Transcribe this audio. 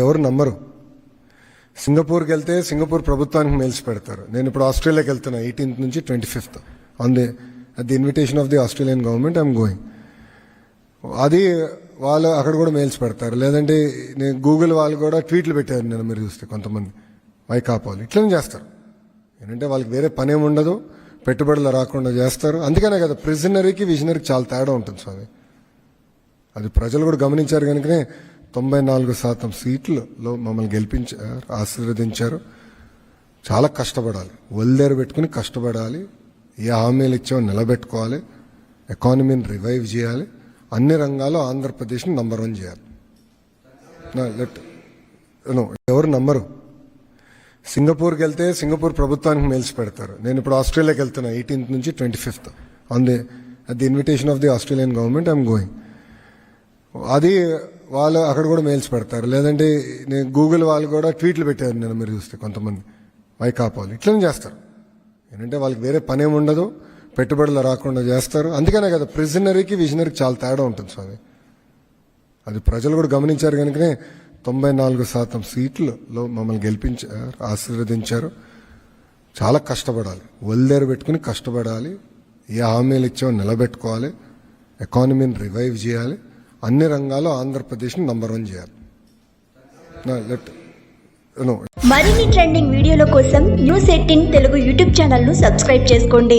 ఎవరు నమ్మరు. సింగపూర్కి వెళ్తే సింగపూర్ ప్రభుత్వానికి మెయిల్స్ పెడతారు. నేను ఇప్పుడు ఆస్ట్రేలియాకి వెళ్తున్నా ఎయిటీన్త్ నుంచి twenty fifth on the at the invitation of the Australian government I'm going అది వాళ్ళు అక్కడ కూడా మెయిల్స్ పెడతారు. లేదంటే నేను గూగుల్ వాళ్ళు కూడా ట్వీట్లు పెట్టారు నేను మీరు చూస్తే కొంతమంది. వై కాపాలి ఇట్లనే చేస్తారు. ఏంటంటే వాళ్ళకి వేరే పని ఏమి ఉండదు. పెట్టుబడులు రాకుండా చేస్తారు. అందుకనే కదా ప్రిజనరీకి విజనరీకి చాలా తేడా ఉంటుంది స్వామి. అది ప్రజలు కూడా గమనించారు కనుకనే తొంభై నాలుగు శాతం సీట్లలో మమ్మల్ని గెలిపించారు ఆశీర్వదించారు. చాలా కష్టపడాలి. ఒలిదేరు పెట్టుకుని కష్టపడాలి. ఏ హామీలు ఇచ్చామో నిలబెట్టుకోవాలి. ఎకానమీని రివైవ్ చేయాలి. అన్ని రంగాల్లో ఆంధ్రప్రదేశ్ని నంబర్ వన్ చేయాలి. నా- లెట్ నో, ఎవరు నమ్మరు? సింగపూర్కి వెళ్తే సింగపూర్ ప్రభుత్వానికి మెయిల్స్ పెడతారు. నేను ఇప్పుడు ఆస్ట్రేలియాకి వెళ్తున్నా ఎయిటీన్త్ నుంచి twenty fifth on the at the invitation of the Australian government I'm going అది వాళ్ళు అక్కడ కూడా మెయిల్స్ పెడతారు. లేదంటే నేను గూగుల్ వాళ్ళు కూడా ట్వీట్లు పెట్టారు నేను మీరు చూస్తే కొంతమంది. వైకాపా వాళ్ళు ఇట్లనే చేస్తారు. ఏంటంటే వాళ్ళకి వేరే పని ఉండదు. పెట్టుబడులు రాకుండా చేస్తారు. అందుకనే కదా ప్రిజనరీకి విజనరీకి చాలా తేడా ఉంటుంది స్వామి. అది ప్రజలు కూడా గమనించారు కనుకనే తొంభై నాలుగు శాతం సీట్లలో మమ్మల్ని గెలిపించారు ఆశీర్వదించారు. చాలా కష్టపడాలి. ఒళ్ళేరు పెట్టుకుని కష్టపడాలి. ఏ హామీలు ఇచ్చామో నిలబెట్టుకోవాలి. ఎకానమీని రివైవ్ చేయాలి. అన్ని రంగాల్లో ఆంధ్రప్రదేశ్ని నంబర్ వన్ చేయాలి. నో మరిన్ని ట్రెండింగ్ వీడియోల కోసం న్యూస్ ఎయిటీన్ తెలుగు యూట్యూబ్ ఛానల్ను సబ్స్క్రైబ్ చేసుకోండి.